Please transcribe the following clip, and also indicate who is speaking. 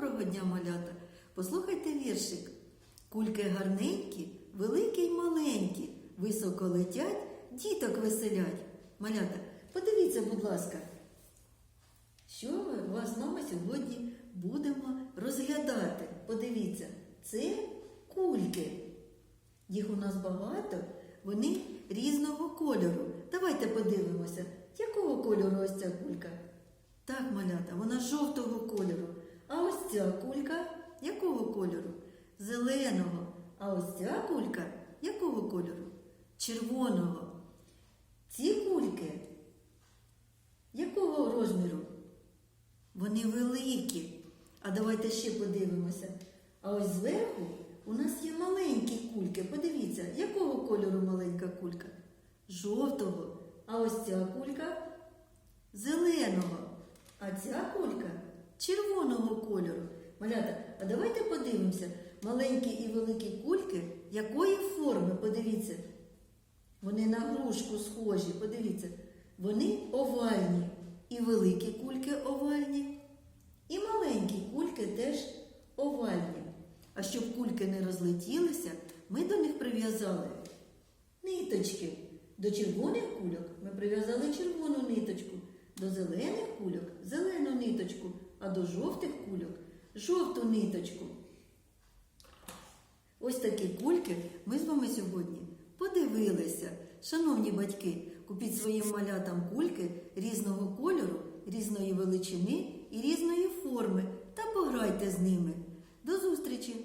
Speaker 1: Доброго дня, малята! Послухайте віршик. Кульки гарненькі, великі й маленькі, високо летять, діток веселять. Малята, подивіться, будь ласка, що ми вас з вами сьогодні будемо розглядати. Подивіться, це кульки. Їх у нас багато, вони різного кольору. Давайте подивимося, якого кольору ось ця кулька. Так, малята, вона жовтого кольору. Ось ця кулька якого кольору? Зеленого. А ось ця кулька якого кольору? Червоного. Ці кульки якого розміру? Вони великі. А давайте ще подивимося. А ось зверху у нас є маленькі кульки. Подивіться, якого кольору маленька кулька? Жовтого. А ось ця кулька зеленого. А ця кулька червоного кольору. Малята, а давайте подивимося, маленькі і великі кульки якої форми? Подивіться. Вони на грушку схожі, подивіться. Вони овальні. І великі кульки овальні, і маленькі кульки теж овальні. А щоб кульки не розлетілися, ми до них прив'язали ниточки. До червоних кульок ми прив'язали червону ниточку, до зелених кульок зелену ниточку, а до жовтих кульок жовту ниточку. Ось такі кульки ми з вами сьогодні подивилися. Шановні батьки, купіть своїм малятам кульки різного кольору, різної величини і різної форми та пограйте з ними. До зустрічі!